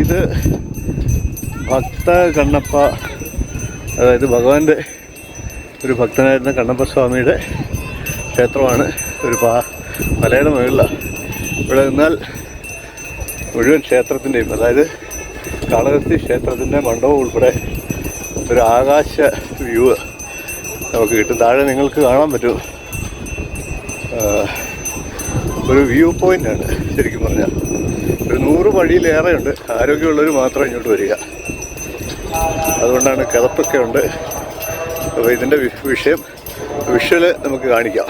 ഇത് ഭക്ത കണ്ണപ്പ അതായത് ഭഗവാന്റെ ഒരു ഭക്തനായിരുന്ന കണ്ണപ്പ സ്വാമിയുടെ ക്ഷേത്രമാണ്. ഒരു പാ മലയുടെ മുകളിലാണ് ഇവിടെ നിന്നാൽ മുഴുവൻ ക്ഷേത്രത്തിന്റെയും അതായത് കാളകസ്തി ക്ഷേത്രത്തിന്റെ മണ്ഡപം ഉൾപ്പെടെ ഒരു ആകാശ വ്യൂ നമുക്ക് കിട്ടും. താഴെ നിങ്ങൾക്ക് കാണാൻ പറ്റും. ഒരു വ്യൂ പോയിന്റാണ് ശരിക്കും പറഞ്ഞാൽ ഒരു നൂറ് വഴിയിലേറെ ഉണ്ട് ആരോഗ്യമുള്ളവർ മാത്രം ഇങ്ങോട്ട് വരിക. അതുകൊണ്ടാണ് കിതപ്പൊക്കെ ഉണ്ട്. അപ്പോൾ ഇതിന്റെ വിഷയം വിഷ്വൽ നമുക്ക് കാണിക്കാം.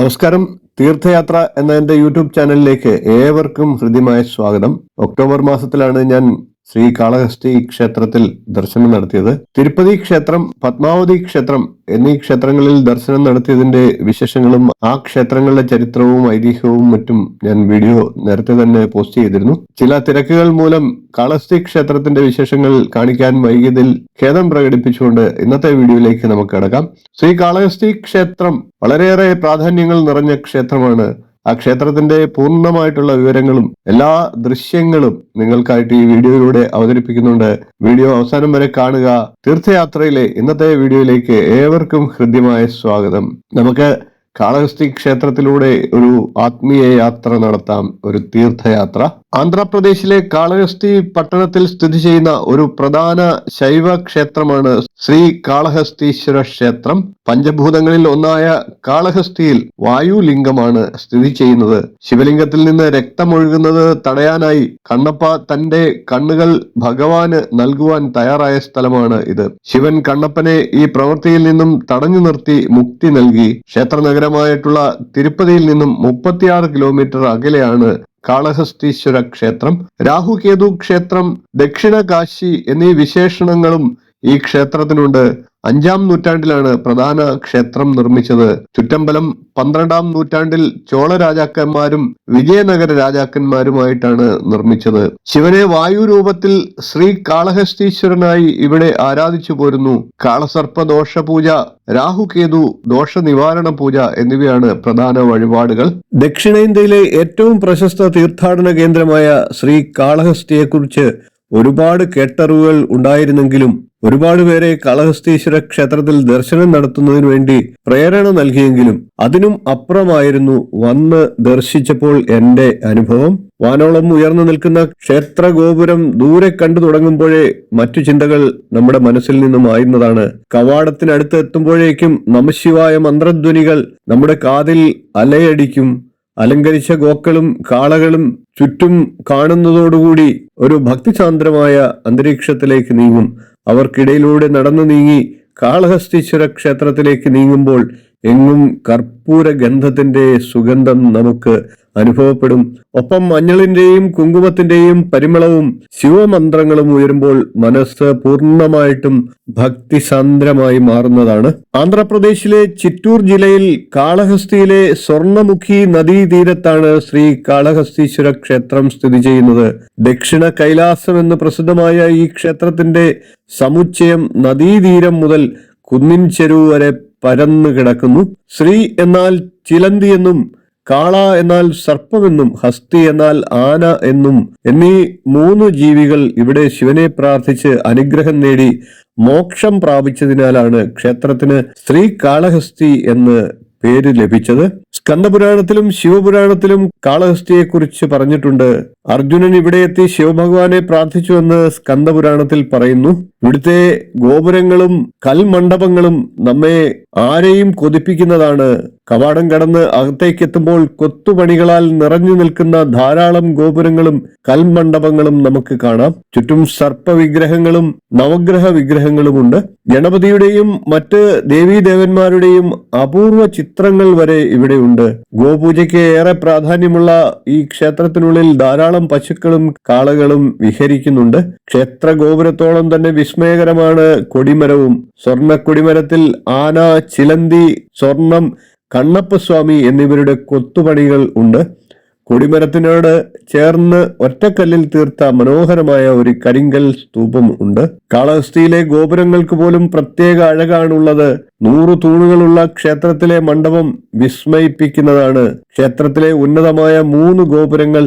നമസ്കാരം. തീർത്ഥയാത്ര എന്ന എന്റെ യൂട്യൂബ് ചാനലിലേക്ക് ഏവർക്കും ഹൃദ്യമായ സ്വാഗതം. ഒക്ടോബർ മാസത്തിലാണ് ഞാൻ ശ്രീ കാളഹസ്തി ക്ഷേത്രത്തിൽ ദർശനം നടത്തിയത്. തിരുപ്പതി ക്ഷേത്രം പത്മാവതി ക്ഷേത്രം എന്നീ ക്ഷേത്രങ്ങളിൽ ദർശനം നടത്തിയതിന്റെ വിശേഷങ്ങളും ആ ക്ഷേത്രങ്ങളുടെ ചരിത്രവും ഐതിഹ്യവും മറ്റും ഞാൻ വീഡിയോ നേരത്തെ തന്നെ പോസ്റ്റ് ചെയ്തിരുന്നു. ചില തിരക്കുകൾ മൂലം കാളഹസ്തി ക്ഷേത്രത്തിന്റെ വിശേഷങ്ങൾ കാണിക്കാൻ വൈകിയതിൽ ഖേദം പ്രകടിപ്പിച്ചുകൊണ്ട് ഇന്നത്തെ വീഡിയോയിലേക്ക് നമുക്ക് കടക്കാം. ശ്രീ കാളഹസ്തി ക്ഷേത്രം വളരെയേറെ പ്രാധാന്യങ്ങൾ നിറഞ്ഞ ക്ഷേത്രമാണ് ആ ക്ഷേത്രത്തിന്റെ പൂർണമായിട്ടുള്ള വിവരങ്ങളും എല്ലാ ദൃശ്യങ്ങളും നിങ്ങൾക്കായിട്ട് ഈ വീഡിയോയിലൂടെ അവതരിപ്പിക്കുന്നുണ്ട്. വീഡിയോ അവസാനം വരെ കാണുക. തീർത്ഥയാത്രയിലെ ഇന്നത്തെ വീഡിയോയിലേക്ക് ഏവർക്കും ഹൃദ്യമായ സ്വാഗതം. നമുക്ക് കാളഹസ്തി ക്ഷേത്രത്തിലൂടെ ഒരു ആത്മീയ യാത്ര നടത്താം. ഒരു തീർത്ഥയാത്ര. ആന്ധ്രാപ്രദേശിലെ കാളഹസ്തി പട്ടണത്തിൽ സ്ഥിതി ചെയ്യുന്ന ഒരു പ്രധാന ശൈവ ക്ഷേത്രമാണ് ശ്രീ കാളഹസ്തീശ്വര ക്ഷേത്രം. പഞ്ചഭൂതങ്ങളിൽ ഒന്നായ കാളഹസ്തിയിൽ വായുലിംഗമാണ് സ്ഥിതി ചെയ്യുന്നത്. ശിവലിംഗത്തിൽ നിന്ന് രക്തമൊഴുകുന്നത് തടയാനായി കണ്ണപ്പ തന്റെ കണ്ണുകൾ ഭഗവാന് നൽകുവാൻ തയ്യാറായ സ്ഥലമാണ് ഇത്. ശിവൻ കണ്ണപ്പനെ ഈ പ്രവൃത്തിയിൽ നിന്നും തടഞ്ഞു നിർത്തി മുക്തി നൽകി. ക്ഷേത്ര നഗരമായിട്ടുള്ള തിരുപ്പതിയിൽ നിന്നും മുപ്പത്തിയാറ് കിലോമീറ്റർ അകലെയാണ് കാളഹസ്തീശ്വര ക്ഷേത്രം രാഹുകേതു ക്ഷേത്രം ദക്ഷിണ കാശി എന്നീ വിശേഷണങ്ങളും ഈ ക്ഷേത്രത്തിനുണ്ട്. അഞ്ചാം നൂറ്റാണ്ടിലാണ് പ്രധാന ക്ഷേത്രം നിർമ്മിച്ചത്. ചുറ്റമ്പലം പന്ത്രണ്ടാം നൂറ്റാണ്ടിൽ ചോള രാജാക്കന്മാരും വിജയനഗര രാജാക്കന്മാരുമായിട്ടാണ് നിർമ്മിച്ചത്. ശിവനെ വായു രൂപത്തിൽ ശ്രീ കാളഹസ്തീശ്വരനായി ഇവിടെ ആരാധിച്ചു പോരുന്നു. കാളസർപ്പ ദോഷ പൂജ രാഹുകേതു ദോഷ നിവാരണ പൂജ എന്നിവയാണ് പ്രധാന വഴിപാടുകൾ. ദക്ഷിണേന്ത്യയിലെ ഏറ്റവും പ്രശസ്ത തീർത്ഥാടന കേന്ദ്രമായ ശ്രീ കാളഹസ്തിയെക്കുറിച്ച് ഒരുപാട് കേട്ടറിവുകൾ ഉണ്ടായിരുന്നെങ്കിലും ഒരുപാട് പേരെ കാളഹസ്തീശ്വര ക്ഷേത്രത്തിൽ ദർശനം നടത്തുന്നതിനു വേണ്ടി പ്രേരണ നൽകിയെങ്കിലും അതിനും അപ്പുറമായിരുന്നു വന്ന് ദർശിച്ചപ്പോൾ എന്റെ അനുഭവം. വാനോളം ഉയർന്നു നിൽക്കുന്ന ക്ഷേത്ര ഗോപുരം ദൂരെ കണ്ടു തുടങ്ങുമ്പോഴേ മറ്റു ചിന്തകൾ നമ്മുടെ മനസ്സിൽ നിന്നും ആയിരുന്നതാണ് കവാടത്തിനടുത്ത് എത്തുമ്പോഴേക്കും നമശിവായ മന്ത്രധ്വനികൾ നമ്മുടെ കാതിൽ അലയടിക്കും. അലങ്കരിച്ച ഗോക്കളും കാളകളും ചുറ്റും കാണുന്നതോടുകൂടി ഒരു ഭക്തിസാന്ദ്രമായ അന്തരീക്ഷത്തിലേക്ക് നീങ്ങും. അവർക്കിടയിലൂടെ നടന്നു നീങ്ങി കാളഹസ്തീശ്വര ക്ഷേത്രത്തിലേക്ക് നീങ്ങുമ്പോൾ എങ്ങും കർപ്പൂര ഗന്ധത്തിന്റെ സുഗന്ധം നമുക്ക് അനുഭവപ്പെടും. ഒപ്പം മഞ്ഞളിന്റെയും കുങ്കുമത്തിന്റെയും പരിമളവും ശിവമന്ത്രങ്ങളും ഉയരുമ്പോൾ മനസ്സ് പൂർണമായിട്ടും ഭക്തിസാന്ദ്രമായി മാറുന്നതാണ്. ആന്ധ്രാപ്രദേശിലെ ചിറ്റൂർ ജില്ലയിൽ കാളഹസ്തിയിലെ സ്വർണമുഖി നദീതീരത്താണ് ശ്രീ കാളഹസ്തീശ്വര ക്ഷേത്രം സ്ഥിതി ചെയ്യുന്നത്. ദക്ഷിണ കൈലാസം എന്ന് പ്രസിദ്ധമായ ഈ ക്ഷേത്രത്തിന്റെ സമുച്ചയം നദീതീരം മുതൽ കുന്നിൻ ചെരുവ് വരെ പരന്നു കിടക്കുന്നു. ശ്രീ എന്നാൽ ചിലന്തി എന്നും കാള എന്നാൽ സർപ്പമെന്നും ഹസ്തി എന്നാൽ ആന എന്നും എന്നീ മൂന്ന് ജീവികൾ ഇവിടെ ശിവനെ പ്രാർത്ഥിച്ച് അനുഗ്രഹം നേടി മോക്ഷം പ്രാപിച്ചതിനാലാണ് ക്ഷേത്രത്തിന് ശ്രീ കാളഹസ്തി എന്ന് പേര് ലഭിച്ചത്. സ്കന്ദപുരാണത്തിലും ശിവപുരാണത്തിലും കാളഹസ്തിയെ കുറിച്ച് പറഞ്ഞിട്ടുണ്ട്. അർജുനൻ ഇവിടെ എത്തി ശിവഭഗവാനെ പ്രാർത്ഥിച്ചുവെന്ന് സ്കന്ദപുരാണത്തിൽ പറയുന്നു. ഇവിടുത്തെ ഗോപുരങ്ങളും കൽമണ്ഡപങ്ങളും നമ്മെ ആരെയും കൊതിപ്പിക്കുന്നതാണ്. കവാടം കടന്ന് അകത്തേക്ക് എത്തുമ്പോൾ കൊത്തുപണികളാൽ നിറഞ്ഞു നിൽക്കുന്ന ധാരാളം ഗോപുരങ്ങളും കൽമണ്ഡപങ്ങളും നമുക്ക് കാണാം. ചുറ്റും സർപ്പവിഗ്രഹങ്ങളും നവഗ്രഹ വിഗ്രഹങ്ങളുമുണ്ട് ഗണപതിയുടെയും മറ്റ് ദേവീദേവന്മാരുടെയും അപൂർവ ചിത്രങ്ങൾ വരെ ഇവിടെയുണ്ട് ഗോപൂജയ്ക്ക് ഏറെ പ്രാധാന്യമുള്ള ഈ ക്ഷേത്രത്തിനുള്ളിൽ ധാരാളം പശുക്കളും കാളകളും വിഹരിക്കുന്നുണ്ട്. ക്ഷേത്ര ഗോപുരത്തോളം തന്നെ വിസ്മയകരമാണ് കൊടിമരവും. സ്വർണ കൊടിമരത്തിൽ ആന ചിലന്തി സ്വർണം കണ്ണപ്പസ്വാമി എന്നിവരുടെ കൊത്തുപണികൾ ഉണ്ട്. കൊടിമരത്തിനോട് ചേർന്ന് ഒറ്റക്കല്ലിൽ തീർത്ത മനോഹരമായ ഒരു കരിങ്കൽ സ്തൂപം ഉണ്ട്. കാളഹസ്തിയിലെ ഗോപുരങ്ങൾക്ക് പോലും പ്രത്യേക അഴകാണുള്ളത്. നൂറു തൂണുകളുള്ള ക്ഷേത്രത്തിലെ മണ്ഡപം വിസ്മയിപ്പിക്കുന്നതാണ്. ക്ഷേത്രത്തിലെ ഉന്നതമായ മൂന്ന് ഗോപുരങ്ങൾ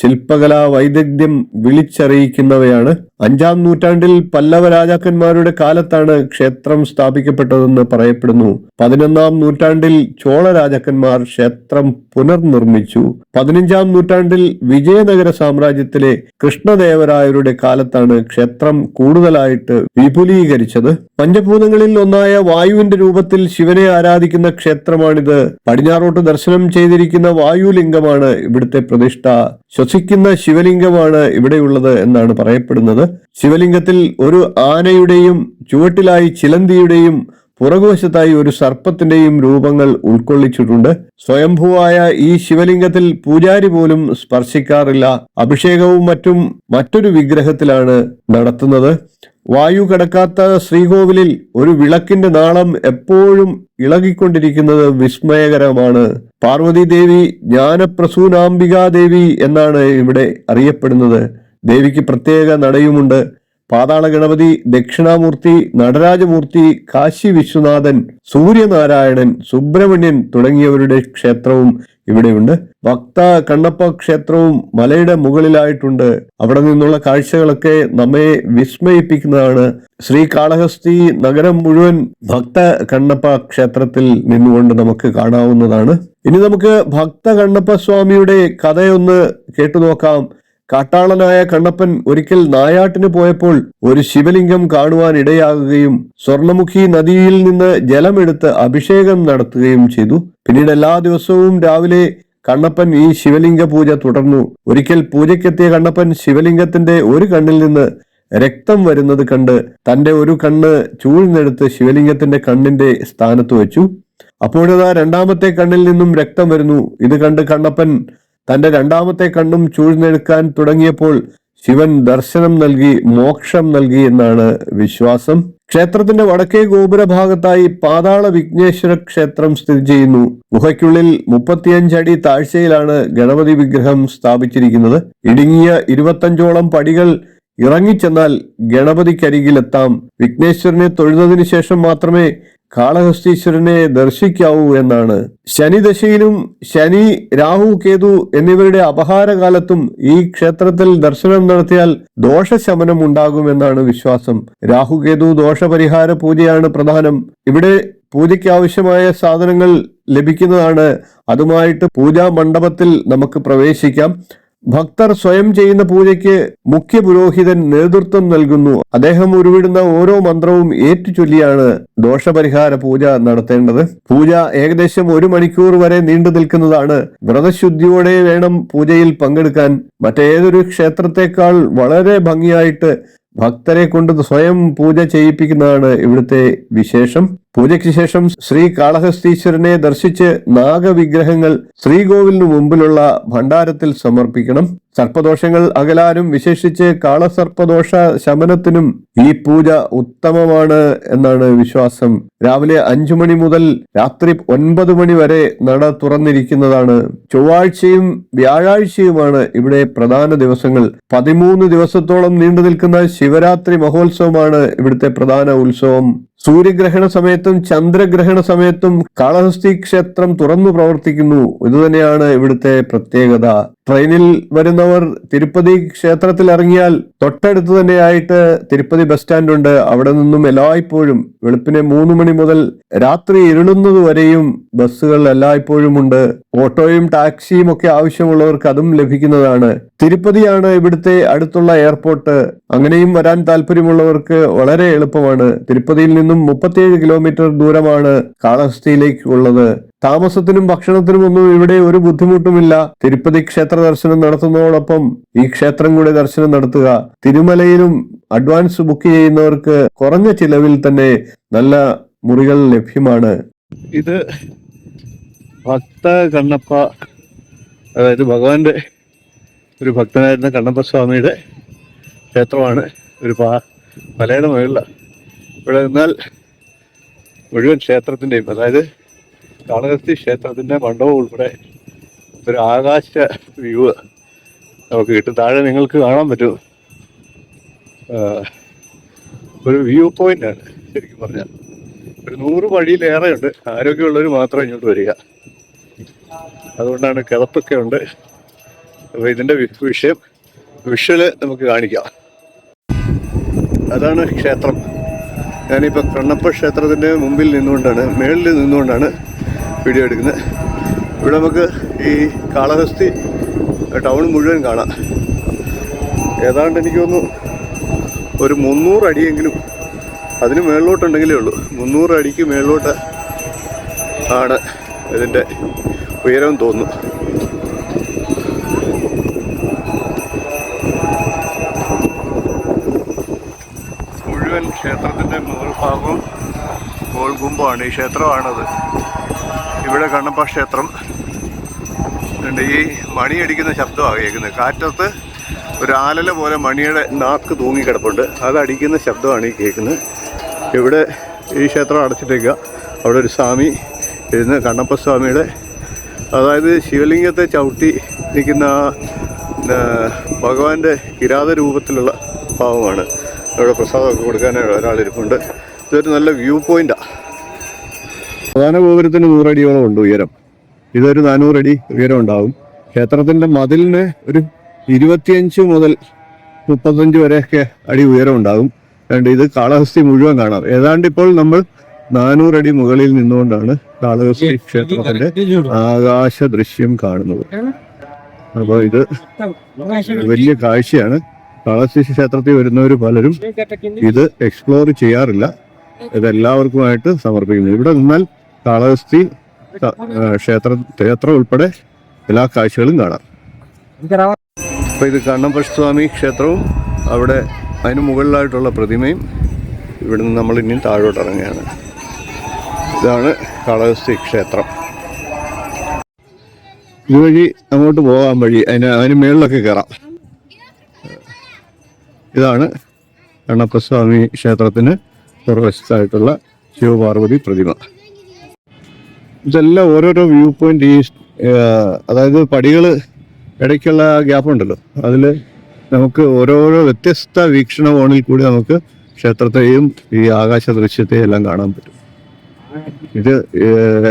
ശില്പകലാ വൈദഗ്ധ്യം വിളിച്ചറിയിക്കുന്നവയാണ്. അഞ്ചാം നൂറ്റാണ്ടിൽ പല്ലവ രാജാക്കന്മാരുടെ കാലത്താണ് ക്ഷേത്രം സ്ഥാപിക്കപ്പെട്ടതെന്ന് പറയപ്പെടുന്നു. പതിനൊന്നാം നൂറ്റാണ്ടിൽ ചോള രാജാക്കന്മാർ ക്ഷേത്രം പുനർനിർമ്മിച്ചു. പതിനഞ്ചാം നൂറ്റാണ്ടിൽ വിജയനഗര സാമ്രാജ്യത്തിലെ കൃഷ്ണദേവരായരുടെ കാലത്താണ് ക്ഷേത്രം കൂടുതലായിട്ട് വിപുലീകരിച്ചത്. പഞ്ചഭൂതങ്ങളിൽ ഒന്നായ വായുവിന്റെ രൂപത്തിൽ ശിവനെ ആരാധിക്കുന്ന ക്ഷേത്രമാണിത്. പടിഞ്ഞാറോട്ട് ദർശനം ചെയ്തിരിക്കുന്ന വായുലിംഗമാണ് ഇവിടുത്തെ പ്രതിഷ്ഠ. ശ്വസിക്കുന്ന ശിവലിംഗമാണ് ഇവിടെയുള്ളത് എന്നാണ് പറയപ്പെടുന്നത്. ശിവലിംഗത്തിൽ ഒരു ആനയുടെയും ചുവട്ടിലായി ചിലന്തിയുടെയും പുറകുവശത്തായി ഒരു സർപ്പത്തിന്റെയും രൂപങ്ങൾ ഉൾക്കൊള്ളിച്ചിട്ടുണ്ട്. സ്വയംഭൂവായ ഈ ശിവലിംഗത്തിൽ പൂജാരി പോലും സ്പർശിക്കാറില്ല. അഭിഷേകവും മറ്റും മറ്റൊരു വിഗ്രഹത്തിലാണ് നടത്തുന്നത്. വായു കടക്കാത്ത ശ്രീകോവിലിൽ ഒരു വിളക്കിന്റെ നാളം എപ്പോഴും ഇളകിക്കൊണ്ടിരിക്കുന്നത് വിസ്മയകരമാണ്. പാർവതി ദേവി ജ്ഞാനപ്രസൂനാംബികാ ദേവി എന്നാണ് ഇവിടെ അറിയപ്പെടുന്നത്. ദേവിക്ക് പ്രത്യേക നടയുമുണ്ട്. പാതാള ഗണപതി ദക്ഷിണാമൂർത്തി നടരാജമൂർത്തി കാശി വിശ്വനാഥൻ സൂര്യനാരായണൻ സുബ്രഹ്മണ്യൻ തുടങ്ങിയവരുടെ ക്ഷേത്രവും ഇവിടെയുണ്ട്. ഭക്ത കണ്ണപ്പ ക്ഷേത്രവും മലയുടെ മുകളിലായിട്ടുണ്ട്. അവിടെ നിന്നുള്ള കാഴ്ചകളൊക്കെ നമ്മെ വിസ്മയിപ്പിക്കുന്നതാണ്. ശ്രീ കാളഹസ്തി നഗരം മുഴുവൻ ഭക്ത കണ്ണപ്പ ക്ഷേത്രത്തിൽ നിന്നുകൊണ്ട് നമുക്ക് കാണാവുന്നതാണ്. ഇനി നമുക്ക് ഭക്ത കണ്ണപ്പ സ്വാമിയുടെ കഥയൊന്ന് കേട്ടു നോക്കാം. കാട്ടാളനായ കണ്ണപ്പൻ ഒരിക്കൽ നായാട്ടിന് പോയപ്പോൾ ഒരു ശിവലിംഗം കാണുവാൻ ഇടയാകുകയും സ്വർണമുഖി നദിയിൽ നിന്ന് ജലമെടുത്ത് അഭിഷേകം നടത്തുകയും ചെയ്തു. പിന്നീട് എല്ലാ ദിവസവും രാവിലെ കണ്ണപ്പൻ ഈ ശിവലിംഗ പൂജ തുടർന്നു. ഒരിക്കൽ പൂജയ്ക്കെത്തിയ കണ്ണപ്പൻ ശിവലിംഗത്തിന്റെ ഒരു കണ്ണിൽ നിന്ന് രക്തം വരുന്നത് കണ്ട് തന്റെ ഒരു കണ്ണ് ചൂഴ്ന്നെടുത്ത് ശിവലിംഗത്തിന്റെ കണ്ണിന്റെ സ്ഥാനത്ത് വെച്ചു. അപ്പോഴതാ രണ്ടാമത്തെ കണ്ണിൽ നിന്നും രക്തം വരുന്നു. ഇത് കണ്ട് കണ്ണപ്പൻ തന്റെ രണ്ടാമത്തെ കണ്ണും ചൂഴ്ന്നെടുക്കാൻ തുടങ്ങിയപ്പോൾ ശിവൻ ദർശനം നൽകി മോക്ഷം നൽകി എന്നാണ് വിശ്വാസം. ക്ഷേത്രത്തിന്റെ വടക്കേ ഗോപുരഭാഗത്തായി പാതാള വിഘ്നേശ്വര ക്ഷേത്രം സ്ഥിതി ചെയ്യുന്നു. ഗുഹയ്ക്കുള്ളിൽ മുപ്പത്തിയഞ്ചടി താഴ്ചയിലാണ് ഗണപതി വിഗ്രഹം സ്ഥാപിച്ചിരിക്കുന്നത്. ഇടുങ്ങിയ ഇരുപത്തഞ്ചോളം പടികൾ ഇറങ്ങിച്ചെന്നാൽ ഗണപതിക്കരികിലെത്താം. വിഘ്നേശ്വരനെ തൊഴുന്നതിന് ശേഷം മാത്രമേ കാളഹസ്തീശ്വരനെ ദർശിക്കാവൂ എന്നാണ്. ശനിദശയിലും ശനി രാഹു കേതു എന്നിവരുടെ അപഹാരകാലത്തും ഈ ക്ഷേത്രത്തിൽ ദർശനം നടത്തിയാൽ ദോഷശമനം ഉണ്ടാകുമെന്നാണ് വിശ്വാസം. രാഹുകേതു ദോഷപരിഹാര പൂജയാണ് പ്രധാനം. ഇവിടെ പൂജയ്ക്ക് ആവശ്യമായ സാധനങ്ങൾ ലഭിക്കുന്നതാണ്. അതുമായിട്ട് പൂജാ മണ്ഡപത്തിൽ നമുക്ക് പ്രവേശിക്കാം. ഭക്തർ സ്വയം ചെയ്യുന്ന പൂജയ്ക്ക് മുഖ്യ പുരോഹിതൻ നേതൃത്വം നൽകുന്നു. അദ്ദേഹം ഉരുവിടുന്ന ഓരോ മന്ത്രവും ഏറ്റുചൊല്ലിയാണ് ദോഷപരിഹാര പൂജ നടത്തേണ്ടത്. പൂജ ഏകദേശം ഒരു മണിക്കൂർ വരെ നീണ്ടു നിൽക്കുന്നതാണ്. വ്രതശുദ്ധിയോടെ വേണം പൂജയിൽ പങ്കെടുക്കാൻ. മറ്റേതൊരു ക്ഷേത്രത്തെക്കാൾ വളരെ ഭംഗിയായിട്ട് ഭക്തരെ കൊണ്ട് സ്വയം പൂജ ചെയ്യിപ്പിക്കുന്നതാണ് ഇവിടുത്തെ വിശേഷം. പൂജയ്ക്ക് ശേഷം ശ്രീ കാളഹസ്തീശ്വരനെ ദർശിച്ച് നാഗവിഗ്രഹങ്ങൾ ശ്രീകോവിലിനു മുമ്പിലുള്ള ഭണ്ഡാരത്തിൽ സമർപ്പിക്കണം. സർപ്പദോഷങ്ങൾ അകലാനും വിശേഷിച്ച് കാളസർപ്പദോഷ ശമനത്തിനും ഈ പൂജ ഉത്തമമാണ് എന്നാണ് വിശ്വാസം. രാവിലെ അഞ്ചു മണി മുതൽ രാത്രി ഒൻപത് മണി വരെ നട തുറന്നിരിക്കുന്നതാണ്. ചൊവ്വാഴ്ചയും വ്യാഴാഴ്ചയുമാണ് ഇവിടെ പ്രധാന ദിവസങ്ങൾ. പതിമൂന്ന് ദിവസത്തോളം നീണ്ടു നിൽക്കുന്ന ശിവരാത്രി മഹോത്സവമാണ് ഇവിടുത്തെ പ്രധാന ഉത്സവം. സൂര്യഗ്രഹണ സമയത്തും ചന്ദ്രഗ്രഹണ സമയത്തും കാളഹസ്തി ക്ഷേത്രം തുറന്നു പ്രവർത്തിക്കുന്നു. ഇതുതന്നെയാണ് ഇവിടുത്തെ പ്രത്യേകത. ട്രെയിനിൽ വരുന്നവർ തിരുപ്പതി ക്ഷേത്രത്തിൽ ഇറങ്ങിയാൽ തൊട്ടടുത്ത് തന്നെയായിട്ട് തിരുപ്പതി ബസ് സ്റ്റാൻഡ് ഉണ്ട് അവിടെ നിന്നും എല്ലായ്പ്പോഴും വെളുപ്പിനെ മൂന്ന് മണി മുതൽ രാത്രി ഇരുളുന്നത് വരെയും ബസ്സുകൾ എല്ലായ്പ്പോഴും ഉണ്ട്. ഓട്ടോയും ടാക്സിയും ഒക്കെ ആവശ്യമുള്ളവർക്ക് അതും ലഭിക്കുന്നതാണ്. തിരുപ്പതിയാണ് ഇവിടുത്തെ അടുത്തുള്ള എയർപോർട്ട്. അങ്ങനെയും വരാൻ താല്പര്യമുള്ളവർക്ക് വളരെ എളുപ്പമാണ്. തിരുപ്പതിയിൽ നിന്നും മുപ്പത്തിയേഴ് കിലോമീറ്റർ ദൂരമാണ് കാളഹസ്തിയിലേക്ക് ഉള്ളത് താമസത്തിനും ഭക്ഷണത്തിനും ഒന്നും ഇവിടെ ഒരു ബുദ്ധിമുട്ടുമില്ല. തിരുപ്പതി ക്ഷേത്ര ദർശനം നടത്തുന്നതോടൊപ്പം ഈ ക്ഷേത്രം കൂടി ദർശനം നടത്തുക. തിരുമലയിലും അഡ്വാൻസ് ബുക്ക് ചെയ്യുന്നവർക്ക് കുറഞ്ഞ ചിലവിൽ തന്നെ നല്ല മുറികൾ ലഭ്യമാണ്. ഇത് ഭക്ത കണ്ണപ്പ അതായത് ഭഗവാന്റെ ഒരു ഭക്തനായിരുന്ന കണ്ണപ്പ സ്വാമിയുടെ ക്ഷേത്രമാണ്. ഒരു പാ മലയുടെ മുകളിലാണ്. ഇവിടെ നിന്നാൽ മുഴുവൻ ക്ഷേത്രത്തിന്റെയും അതായത് കാളഹസ്തി ക്ഷേത്രത്തിന്റെ മണ്ഡപം ഉൾപ്പെടെ ഒരു ആകാശ വ്യൂ നമുക്ക് കിട്ടും. താഴെ നിങ്ങൾക്ക് കാണാൻ പറ്റും. ഒരു വ്യൂ പോയിന്റ് ആണ് ശരിക്കും പറഞ്ഞാൽ. ഒരു നൂറ് വഴിയിലേറെ ഉണ്ട് ആരോഗ്യമുള്ളവർ മാത്രം ഇങ്ങോട്ട് വരിക. അതുകൊണ്ടാണ് കിതപ്പൊക്കെ ഉണ്ട്. അപ്പോൾ ഇതിന്റെ വിഷയം വിഷ്വൽ നമുക്ക് കാണിക്കാം. അതാണ് ക്ഷേത്രം. ഞാനിപ്പോൾ കണ്ണപ്പ ക്ഷേത്രത്തിന്റെ മുമ്പിൽ നിന്നുകൊണ്ടാണ് മേളിൽ നിന്നുകൊണ്ടാണ് വീഡിയോ എടുക്കുന്നത്. ഇവിടെ നമുക്ക് ഈ കാളഹസ്തി ടൗൺ മുഴുവൻ കാണാം. ഏതാണ്ട് എനിക്ക് തോന്നുന്നു ഒരു മുന്നൂറ് അടിയെങ്കിലും അതിന് മേളിലോട്ടുണ്ടെങ്കിലേ ഉള്ളൂ. മുന്നൂറ് അടിക്ക് മേളിലോട്ട് ആണ് ഇതിന്റെ ഉയരം തോന്നുന്നു. മുഴുവൻ ക്ഷേത്രത്തിന്റെ മുകൾ ഭാഗവും ഗോൾകുംഭമാണ് ഈ ക്ഷേത്രമാണത്. ഇവിടെ കണ്ണപ്പ ക്ഷേത്രം. ഉണ്ട് ഈ മണിയടിക്കുന്ന ശബ്ദമാണ് കേൾക്കുന്നത്. കാറ്റത്ത് ഒരു ആലല പോലെ മണിയുടെ നാക്ക് തൂങ്ങിക്കിടപ്പുണ്ട് അതടിക്കുന്ന ശബ്ദമാണ് ഈ കേൾക്കുന്നത്. ഇവിടെ ഈ ക്ഷേത്രം അടച്ചിട്ടേക്കുക അവിടെ ഒരു സ്വാമി ഇരുന്ന് കണ്ണപ്പ സ്വാമിയുടെ അതായത് ശിവലിംഗത്തെ ചവിട്ടി നിൽക്കുന്ന ഭഗവാന്റെ കിരാത രൂപത്തിലുള്ള ഭാവമാണ്. ഇവിടെ പ്രസാദമൊക്കെ കൊടുക്കാനായിട്ട് ഒരാളിരിപ്പുണ്ട്. ഇതൊരു നല്ല വ്യൂ പോയിന്റാണ് പ്രധാന ഗോപുരത്തിന് നൂറടിയോളം ഉണ്ട് ഉയരം. ഇതൊരു നാനൂറടി ഉയരം ഉണ്ടാവും. ക്ഷേത്രത്തിന്റെ മതിലിന് ഒരു ഇരുപത്തിയഞ്ച് മുതൽ മുപ്പത്തഞ്ച് വരെയൊക്കെ അടി ഉയരം ഉണ്ടാകും രണ്ട് ഇത് കാളഹസ്തി മുഴുവൻ കാണാം. ഏതാണ്ട് ഇപ്പോൾ നമ്മൾ നാനൂറടി മുകളിൽ നിന്നുകൊണ്ടാണ് കാളഹസ്തി ക്ഷേത്രത്തിന്റെ ആകാശ ദൃശ്യം കാണുന്നത്. അപ്പോൾ ഇത് വലിയ കാഴ്ചയാണ്. കാളഹസ്തി ക്ഷേത്രത്തിൽ വരുന്നവർ പലരും ഇത് എക്സ്പ്ലോർ ചെയ്യാറില്ല. ഇത് എല്ലാവർക്കുമായിട്ട് സമർപ്പിക്കുന്നു. ഇവിടെ നിന്നാൽ കാളഹസ്തി ക്ഷേത്ര ക്ഷേത്രം ഉൾപ്പെടെ എല്ലാ കാഴ്ചകളും കാണാം. അപ്പൊ ഇത് കണ്ണപ്പസ്വാമി ക്ഷേത്രവും അവിടെ അതിന് മുകളിലായിട്ടുള്ള പ്രതിമയും ഇവിടെ നിന്ന് നമ്മൾ ഇനിയും താഴോട്ട് ഇറങ്ങുകയാണ് ഇതാണ് കാളഹസ്തി ക്ഷേത്രം. ഇതുവഴി അങ്ങോട്ട് പോകാൻ വഴി അതിന് അതിന് മേളിലൊക്കെ കയറാം. ഇതാണ് കണ്ണപ്പസ്വാമി ക്ഷേത്രത്തിന് പുറവശത്തായിട്ടുള്ള ശിവപാർവതി പ്രതിമ. ഇതെല്ലാം ഓരോരോ വ്യൂ പോയിന്റ് ഈ അതായത് പടികൾ ഇടയ്ക്കുള്ള ഗ്യാപ്പ് ഉണ്ടല്ലോ. അതിൽ നമുക്ക് ഓരോരോ വ്യത്യസ്ത വീക്ഷണ കോണിൽ കൂടി നമുക്ക് ക്ഷേത്രത്തെയും ഈ ആകാശ ദൃശ്യത്തെയും എല്ലാം കാണാൻ പറ്റും. ഇത്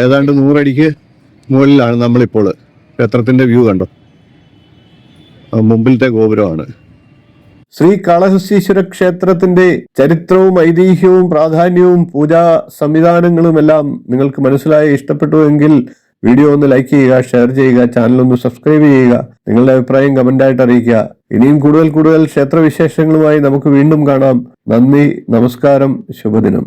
ഏതാണ്ട് നൂറടിക്ക് മുകളിലാണ് നമ്മളിപ്പോൾ ക്ഷേത്രത്തിന്റെ വ്യൂ കണ്ടോ മുമ്പിലത്തെ ഗോപുരമാണ്. ശ്രീ കാളഹസ്തീശ്വര ക്ഷേത്രത്തിന്റെ ചരിത്രവും ഐതിഹ്യവും പ്രാധാന്യവും പൂജാ സംവിധാനങ്ങളും എല്ലാം നിങ്ങൾക്ക് മനസ്സിലായി ഇഷ്ടപ്പെട്ടുവെങ്കിൽ വീഡിയോ ഒന്ന് ലൈക്ക് ചെയ്യുക ഷെയർ ചെയ്യുക ചാനൽ ഒന്ന് സബ്സ്ക്രൈബ് ചെയ്യുക നിങ്ങളുടെ അഭിപ്രായം കമന്റായിട്ട് അറിയിക്കുക. ഇനിയും കൂടുതൽ കൂടുതൽ ക്ഷേത്രവിശേഷങ്ങളുമായി നമുക്ക് വീണ്ടും കാണാം. നന്ദി നമസ്കാരം ശുഭദിനം.